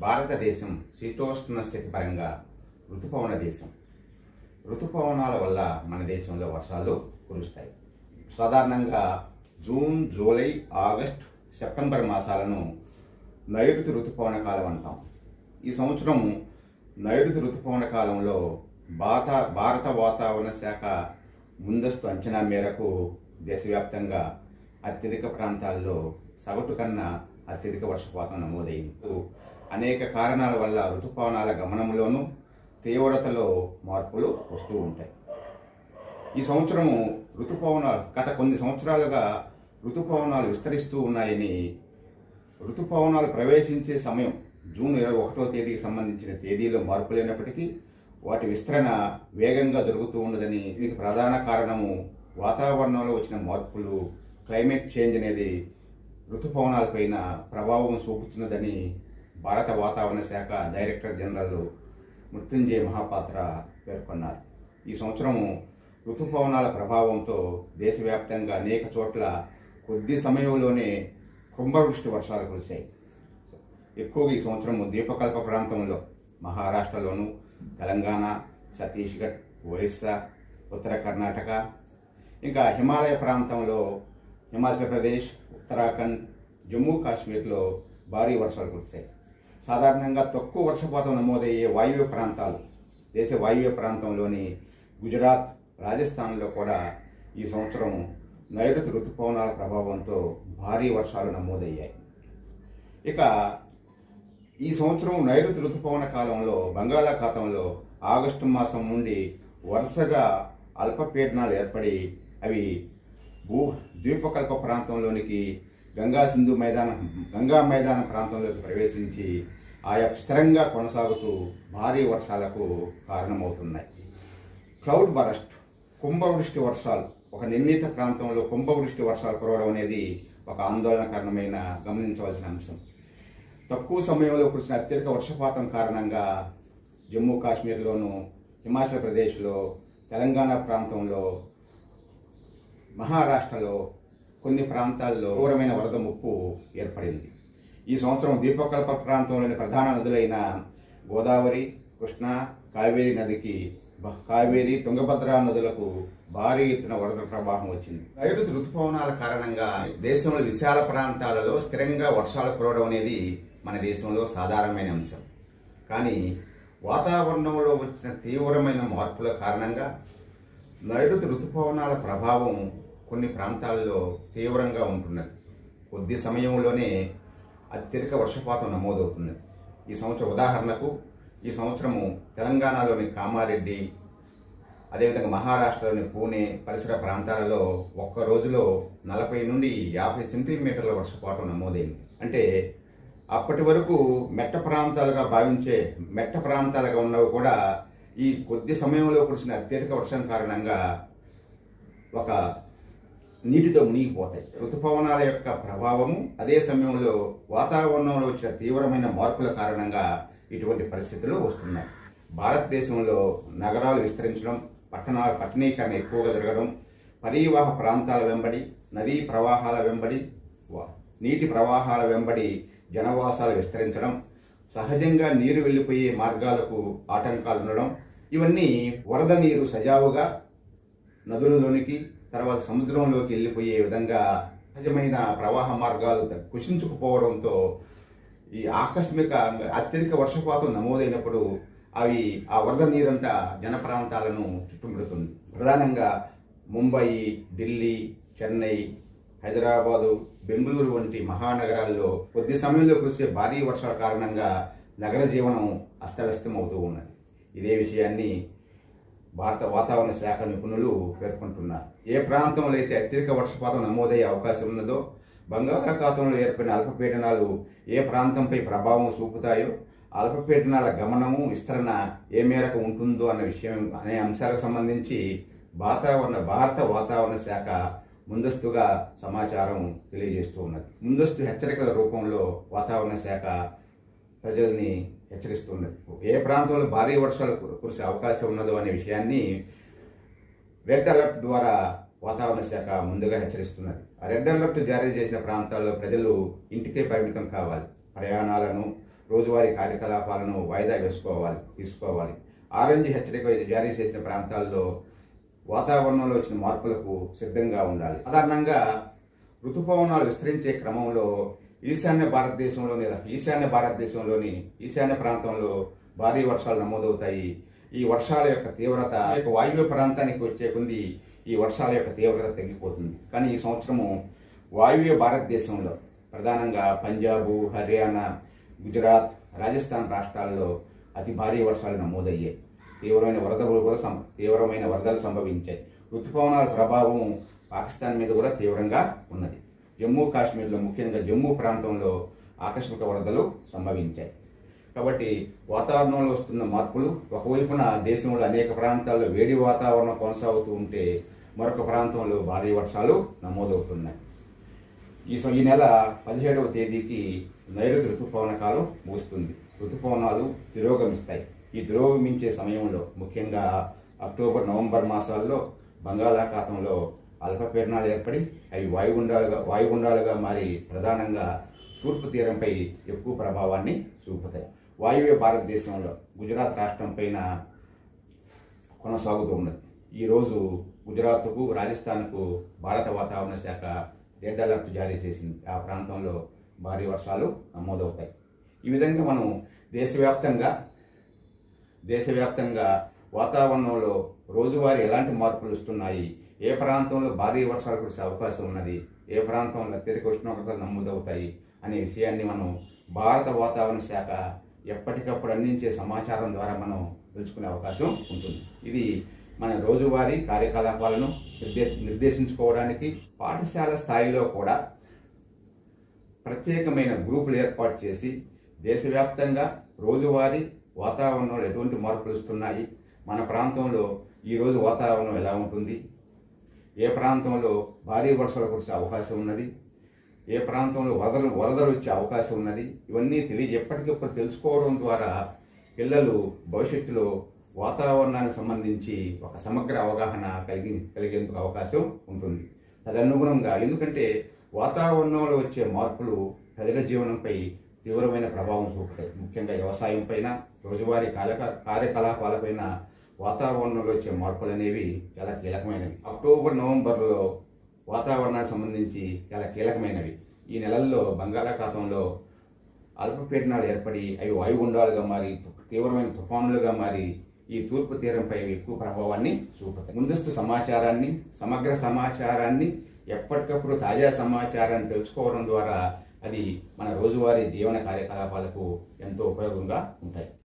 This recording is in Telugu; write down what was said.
భారతదేశం శీతోష్ణ స్థితి పరంగా ఋతుపవన దేశం. ఋతుపవనాల వల్ల మన దేశంలో వర్షాలు కురుస్తాయి. సాధారణంగా జూన్ జూలై ఆగస్ట్ సెప్టెంబర్ మాసాలను నైరుతి ఋతుపవన కాలం అంటాం. ఈ సంవత్సరం నైరుతి ఋతుపవన కాలంలో భారత భారత వాతావరణ శాఖ ముందస్తు అంచనా మేరకు దేశవ్యాప్తంగా అత్యధిక ప్రాంతాల్లో సగటు కన్నా అత్యధిక వర్షపాతం నమోదైంది. అనేక కారణాల వల్ల ఋతుపవనాల గమనంలోనూ తీవ్రతలో మార్పులు వస్తూ ఉంటాయి. ఈ సంవత్సరము ఋతుపవనాలు గత కొన్ని సంవత్సరాలుగా ఋతుపవనాలు విస్తరిస్తూ ఉన్నాయని ఋతుపవనాలు ప్రవేశించే సమయం జూన్ ఇరవై ఒకటో తేదీకి సంబంధించిన తేదీలో మార్పు లేనప్పటికీ వాటి విస్తరణ వేగంగా జరుగుతూ ఉన్నదని దీనికి ప్రధాన కారణము వాతావరణంలో వచ్చిన మార్పులు క్లైమేట్ చేంజ్ అనేది ఋతుపవనాలపైన ప్రభావం చూపుతున్నదని భారత వాతావరణ శాఖ డైరెక్టర్ జనరల్ మృత్యుంజయ మహాపాత్ర పేర్కొన్నారు. ఈ సంవత్సరము ఋతుపవనాల ప్రభావంతో దేశవ్యాప్తంగా అనేక చోట్ల కొద్ది సమయంలోనే కుంభవృష్టి వర్షాలు కురిశాయి. ఎక్కువగా ఈ సంవత్సరం ద్వీపకల్ప ప్రాంతంలో మహారాష్ట్రలోను తెలంగాణ ఛత్తీస్గఢ్ ఒరిస్సా ఉత్తర కర్ణాటక ఇంకా హిమాలయ ప్రాంతంలో హిమాచల్ ప్రదేశ్ ఉత్తరాఖండ్ జమ్మూ కాశ్మీర్లో భారీ వర్షాలు కురిశాయి. సాధారణంగా తక్కువ వర్షపాతం నమోదయ్యే వాయువ్య ప్రాంతాలు దేశ వాయువ్య ప్రాంతంలోని గుజరాత్ రాజస్థాన్లో కూడా ఈ సంవత్సరం నైరుతి ఋతుపవనాల ప్రభావంతో భారీ వర్షాలు నమోదయ్యాయి. ఇక ఈ సంవత్సరం నైరుతి ఋతుపవన కాలంలో బంగాళాఖాతంలో ఆగస్టు మాసం నుండి వరుసగా అల్పపీడనాలు ఏర్పడి అవి భూ ద్వీపకల్ప ప్రాంతంలోనికి గంగా సింధు మైదానం గంగా మైదానం ప్రాంతంలోకి ప్రవేశించి ఆయా స్థిరంగా కొనసాగుతూ భారీ వర్షాలకు కారణమవుతున్నాయి. క్లౌడ్ బరస్ట్ కుంభవృష్టి వర్షాలు ఒక నిర్ణీత ప్రాంతంలో కుంభవృష్టి వర్షాలు కురవడం అనేది ఒక ఆందోళనకరణమైన గమనించవలసిన అంశం. తక్కువ సమయంలో కురిసిన అత్యధిక వర్షపాతం కారణంగా జమ్మూ కాశ్మీర్లోను హిమాచల్ ప్రదేశ్లో తెలంగాణ ప్రాంతంలో మహారాష్ట్రలో కొన్ని ప్రాంతాల్లో ఘోరమైన వరద ముప్పు ఏర్పడింది. ఈ సంవత్సరం దీపకల్ప ప్రాంతంలోని ప్రధాన నదులైన గోదావరి కృష్ణ కావేరీ నదికి బ- కావేరీ తుంగభద్ర నదులకు భారీ ఎత్తున వరద ప్రవాహం వచ్చింది. నైరుతి ఋతుపవనాల కారణంగా దేశంలో విశాల ప్రాంతాలలో స్థిరంగా వర్షాలు కురవడం అనేది మన దేశంలో సాధారణమైన అంశం. కానీ వాతావరణంలో వచ్చిన తీవ్రమైన మార్పుల కారణంగా నైరుతి ఋతుపవనాల ప్రభావం కొన్ని ప్రాంతాల్లో తీవ్రంగా ఉంటున్నది. కొద్ది సమయంలోనే అత్యధిక వర్షపాతం నమోదవుతున్నది. ఈ సంవత్సరం ఉదాహరణకు ఈ సంవత్సరము తెలంగాణలోని కామారెడ్డి అదేవిధంగా మహారాష్ట్రలోని పూణే పరిసర ప్రాంతాలలో ఒక్క రోజులో నలభై నుండి యాభై సెంటీమీటర్ల వర్షపాతం నమోదైంది. అంటే అప్పటి వరకు మెట్ట ప్రాంతాలుగా భావించే మెట్ట ప్రాంతాలుగా ఉన్నవి కూడా ఈ కొద్ది సమయంలో కురిసిన అత్యధిక వర్షం కారణంగా ఒక నీటితో మునిగిపోతాయి. ఋతుపవనాల యొక్క ప్రభావము అదే సమయంలో వాతావరణంలో వచ్చిన తీవ్రమైన మార్పుల కారణంగా ఇటువంటి పరిస్థితులు వస్తున్నాయి. భారతదేశంలో నగరాలు విస్తరించడం పట్టణాల పట్టణీకరణ ఎక్కువగా జరగడం పరివాహ ప్రాంతాల వెంబడి నదీ ప్రవాహాల వెంబడి నీటి ప్రవాహాల వెంబడి జనవాసాలు విస్తరించడం సహజంగా నీరు వెళ్ళిపోయే మార్గాలకు ఆటంకాలు ఉండడం ఇవన్నీ వరద నీరు సజావుగా నదులలోనికి తర్వాత సముద్రంలోకి వెళ్ళిపోయే విధంగా సహజమైన ప్రవాహ మార్గాలు కుషించుకుపోవడంతో ఈ ఆకస్మిక అత్యధిక వర్షపాతం నమోదైనప్పుడు అవి ఆ వరద నీరంతా జన ప్రాంతాలను చుట్టుముడుతుంది. ప్రధానంగా ముంబై ఢిల్లీ చెన్నై హైదరాబాదు బెంగళూరు వంటి మహానగరాల్లో కొద్ది సమయంలో కురిసే భారీ వర్షాల కారణంగా నగర జీవనం అస్తవ్యస్తం అవుతూ ఉన్నది. ఇదే విషయాన్ని భారత వాతావరణ శాఖ నిపుణులు పేర్కొంటున్నారు. ఏ ప్రాంతంలో అయితే అత్యధిక వర్షపాతం నమోదయ్యే అవకాశం ఉన్నదో బంగాళాఖాతంలో ఏర్పడిన అల్పపీడనాలు ఏ ప్రాంతంపై ప్రభావం చూపుతాయో అల్పపీడనాల గమనము విస్తరణ ఏ మేరకు ఉంటుందో అన్న విషయం అనే అంశాలకు సంబంధించి వాతావరణ భారత వాతావరణ శాఖ ముందస్తుగా సమాచారం తెలియజేస్తూ ఉన్నది. ముందస్తు హెచ్చరికల రూపంలో వాతావరణ శాఖ ప్రజల్ని హెచ్చరిస్తున్నది. ఏ ప్రాంతంలో భారీ వర్షాలు కురిసే అవకాశం ఉన్నదో అనే విషయాన్ని రెడ్ అలర్ట్ ద్వారా వాతావరణ శాఖ ముందుగా హెచ్చరిస్తున్నది. ఆ రెడ్ అలర్ట్ జారీ చేసిన ప్రాంతాల్లో ప్రజలు ఇంటికే పరిమితం కావాలి. ప్రయాణాలను రోజువారీ కార్యకలాపాలను వాయిదా వేసుకోవాలి తీసుకోవాలి. ఆరెంజ్ హెచ్చరిక జారీ చేసిన ప్రాంతాల్లో వాతావరణంలో వచ్చిన మార్పులకు సిద్ధంగా ఉండాలి. సాధారణంగా ఋతుపవనాలు విస్తరించే క్రమంలో ఈశాన్య భారతదేశంలోని ఈశాన్య భారతదేశంలోని ఈశాన్య ప్రాంతంలో భారీ వర్షాలు నమోదవుతాయి. ఈ వర్షాల యొక్క తీవ్రత యొక్క వాయువ్య ప్రాంతానికి వచ్చే కొద్ది ఈ వర్షాల యొక్క తీవ్రత తగ్గిపోతుంది. కానీ ఈ సంవత్సరము వాయువ్య భారతదేశంలో ప్రధానంగా పంజాబు హర్యానా గుజరాత్ రాజస్థాన్ రాష్ట్రాల్లో అతి భారీ వర్షాలు నమోదయ్యాయి. తీవ్రమైన వరదలు కూడా సం తీవ్రమైన వరదలు సంభవించాయి. ఋతుపవనాల ప్రభావం పాకిస్తాన్ మీద కూడా తీవ్రంగా ఉన్నది. జమ్మూ కాశ్మీర్లో ముఖ్యంగా జమ్మూ ప్రాంతంలో ఆకస్మిక వరదలు సంభవించాయి. కాబట్టి వాతావరణంలో వస్తున్న మార్పులు ఒకవైపున దేశంలో అనేక ప్రాంతాల్లో వేడి వాతావరణం కొనసాగుతూ ఉంటే మరొక ప్రాంతంలో భారీ వర్షాలు నమోదవుతున్నాయి. ఈ ఈ నెల పదిహేడవ తేదీకి నైరుతి ఋతుపవన కాలం ముగుస్తుంది. ఋతుపవనాలు తిరోగమిస్తాయి. ఈ తిరోగమించే సమయంలో ముఖ్యంగా అక్టోబర్ నవంబర్ మాసాల్లో బంగాళాఖాతంలో అల్పపీడనాలు ఏర్పడి అవి వాయుగుండాలుగా వాయుగుండాలుగా మారి ప్రధానంగా తూర్పు తీరంపై ఎక్కువ ప్రభావాన్ని చూపుతాయి. వాయువ్య భారతదేశంలో గుజరాత్ రాష్ట్రం పైన కొనసాగుతూ ఉన్నది. ఈరోజు గుజరాత్కు రాజస్థాన్కు భారత వాతావరణ శాఖ రెడ్ అలర్ట్ జారీ చేసింది. ఆ ప్రాంతంలో భారీ వర్షాలు నమోదవుతాయి. ఈ విధంగా మనం దేశవ్యాప్తంగా దేశవ్యాప్తంగా వాతావరణంలో రోజువారీ ఎలాంటి మార్పులు వస్తున్నాయి? ఏ ప్రాంతంలో భారీ వర్షాలు కురిసే అవకాశం ఉన్నది ఏ ప్రాంతంలో అత్యధిక ఉష్ణోగ్రతలు నమోదవుతాయి అనే విషయాన్ని మనం భారత వాతావరణ శాఖ ఎప్పటికప్పుడు అందించే సమాచారం ద్వారా మనం తెలుసుకునే అవకాశం ఉంటుంది. ఇది మన రోజువారీ కార్యకలాపాలను నిర్దేశ నిర్దేశించుకోవడానికి పాఠశాల స్థాయిలో కూడా ప్రత్యేకమైన గ్రూపులు ఏర్పాటు చేసి దేశవ్యాప్తంగా రోజువారీ వాతావరణంలో ఎటువంటి మార్పులు వస్తున్నాయి మన ప్రాంతంలో ఈరోజు వాతావరణం ఎలా ఉంటుంది ఏ ప్రాంతంలో భారీ వర్షాలు కురిసే అవకాశం ఉన్నది? ఏ ప్రాంతంలో వరదలు వరదలు వచ్చే అవకాశం ఉన్నది? ఇవన్నీ తెలియ ఎప్పటికప్పుడు తెలుసుకోవడం ద్వారా పిల్లలు భవిష్యత్తులో వాతావరణానికి సంబంధించి ఒక సమగ్ర అవగాహన కలిగి కలిగేందుకు అవకాశం ఉంటుంది. తదనుగుణంగా ఎందుకంటే వాతావరణంలో వచ్చే మార్పులు ప్రజల జీవనంపై తీవ్రమైన ప్రభావం చూపుతాయి. ముఖ్యంగా వ్యవసాయం పైన రోజువారీ కార్యక కార్యకలాపాలపైన వాతావరణంలో వచ్చే మార్పులు అనేవి చాలా కీలకమైనవి. అక్టోబర్ నవంబర్లో వాతావరణానికి సంబంధించి చాలా కీలకమైనవి. ఈ నెలల్లో బంగాళాఖాతంలో అల్పపీడనాలు ఏర్పడి అవి వాయుగుండాలుగా మారి తీవ్రమైన తుఫానులుగా మారి ఈ తూర్పు తీరంపై ఎక్కువ ప్రభావాన్ని చూపుతాయి. ముందస్తు సమాచారాన్ని సమగ్ర సమాచారాన్ని ఎప్పటికప్పుడు తాజా సమాచారాన్ని తెలుసుకోవడం ద్వారా అది మన రోజువారీ జీవన కార్యకలాపాలకు ఎంతో ఉపయోగంగా ఉంటాయి.